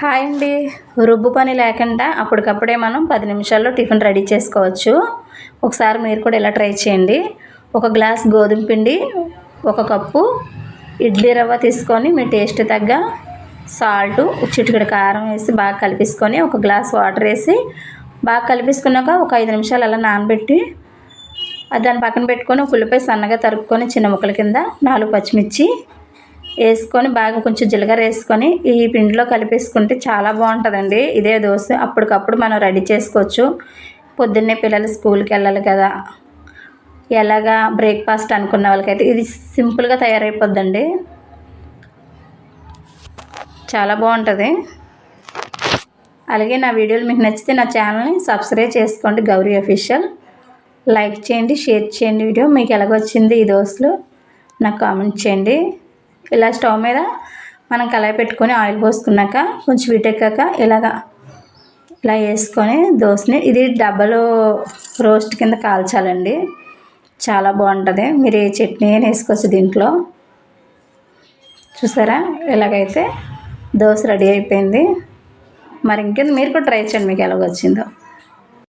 Hi అండి. రుబ్బు పని లేకుండా అప్పటికప్పుడే మనం పది నిమిషాల్లో టిఫిన్ రెడీ చేసుకోవచ్చు. ఒకసారి మీరు కూడా ఇలా ట్రై చేయండి. ఒక గ్లాస్ గోధుమ పిండి ఒక కప్పు ఇడ్లీ రవ్వ తీసుకొని మీ టేస్ట్ తగ్గ సాల్ట్ చిటికడ కారం వేసి బాగా కలిపేసుకొని ఒక గ్లాస్ వాటర్ వేసి బాగా కలిపేసుకున్నాక ఒక ఐదు నిమిషాలు అలా నానబెట్టి దాని దాన్ని పక్కన పెట్టుకొని ఒక ఉల్లిపాయ సన్నగా తరుక్కొని చిన్న ముక్కల కింద నాలుగు పచ్చిమిర్చి వేసుకొని బాగా కొంచెం జీలకర్ర వేసుకొని ఈ పిండిలో కలిపేసుకుంటే చాలా బాగుంటుందండి. ఇదే దోశ అప్పటికప్పుడు మనం రెడీ చేసుకోవచ్చు. పొద్దున్నే పిల్లలు స్కూల్కి వెళ్ళాలి కదా. ఎలాగా బ్రేక్ఫాస్ట్ అనుకున్న వాళ్ళకైతే ఇది సింపుల్గా తయారైపోద్దండి. చాలా బాగుంటుంది. అలాగే నా వీడియోలు మీకు నచ్చితే నా ఛానల్ని సబ్స్క్రైబ్ చేసుకోండి. గౌరీ అఫీషియల్. లైక్ చేయండి షేర్ చేయండి వీడియో. మీకు ఎలాగొచ్చింది ఈ దోశలు? నాకు కామెంట్ చేయండి. ఇలా స్టవ్ మీద మనం కళాయి పెట్టుకొని ఆయిల్ పోసుకున్నాక కొంచెం వీటెక్కాక ఇలాగా ఇలా వేసుకొని దోశని ఇది డబ్బలు రోస్ట్ కింద కాల్చాలండి. చాలా బాగుంటుంది. మీరు ఏ చట్నీ అయినా వేసుకోవచ్చు దీంట్లో. చూసారా? ఇలాగైతే దోశ రెడీ అయిపోయింది. మరి ఇంకేంది? మీరు కూడా ట్రై చేయండి మీకు ఎలాగొచ్చిందో.